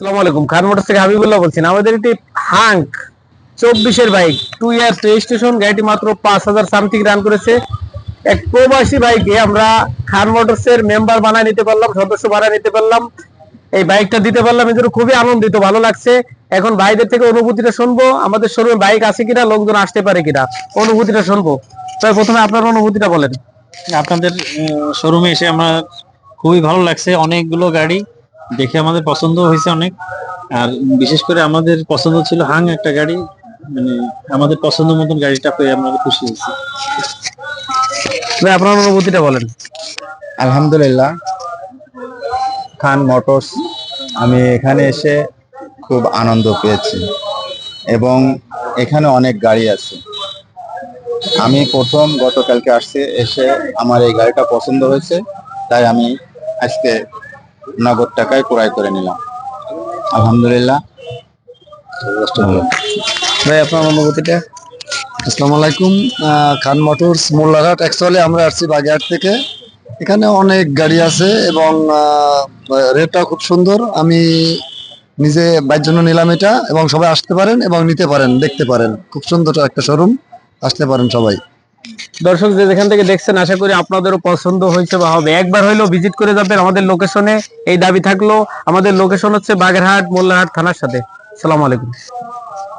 আসসালামু আলাইকুম। খান মোটরস থেকে হাবিবুল্লাহ বলছেন আমাদের একটি হাঙ্ক চব্বিশের বাইক টু ইয়ার্স রেজিস্ট্রেশন গাড়িটি মাত্র পাঁচ হাজার সামথিং রান করেছে। এক প্রবাসী বাইকে আমরা খান মোটরস এর মেম্বার বানায় নিতে পারলাম, সদস্য বানায় নিতে পারলাম। এই বাইকটা দিতে পারলাম এদের খুবই আনন্দিত, ভালো লাগছে। এখন ভাইদের থেকে অনুভূতিটা শুনব, আমাদের শোরুমে বাইক আছে কিনা, লোকজন আসতে পারে কিনা, অনুভূতিটা শুনব। তবে প্রথমে আপনার অনুভূতিটা বলেন। আপনাদের শোরুমে এসে আমরা খুবই ভালো লাগছে, অনেকগুলো গাড়ি দেখে আমাদের পছন্দ হয়েছে অনেক। আর বিশেষ করে আমাদের পছন্দ ছিল হাং একটা গাড়ি। মানে আমাদের পছন্দ মতন গাড়িটা পেয়ে আমরা খুশি হয়েছি। আপনার অনুভূতিটা বলেন। আলহামদুলিল্লাহ। খান মোটরস আমি এখানে এসে খুব আনন্দ পেয়েছি। এবং এখানে অনেক গাড়ি আছে। আমি প্রথম গতকালকে আসছে এসে আমার এই গাড়িটা পছন্দ হয়েছে। তাই আমি আজকে নগদ টাকায় ক্রয় করে নিলাম। আলহামদুলিল্লাহ। ভাই আপনার অনুভূতিটা? আসসালামু আলাইকুম আহ, খান মোটরস মোল্লারহাট অ্যাকচুয়ালি আমরা আসছি বাগেরহাট থেকে। এখানে অনেক গাড়ি আছে এবং রেটটা খুব সুন্দর। আমি নিজে বাইর জন্য নিলাম এটা এবং সবাই আসতে পারেন এবং নিতে পারেন দেখতে পারেন। খুব সুন্দর একটা শোরুম আসতে পারেন সবাই। দর্শক যে যেখান থেকে দেখছেন, আশা করি আপনাদেরও পছন্দ হয়েছে বা হবে। একবার হইলেও ভিজিট করে যাবেন আমাদের লোকেশনে এই দাবি থাকল, আমাদের লোকেশন হচ্ছে বাগেরহাট মোল্লাহাট থানার সাথে। সালাম আলাইকুম।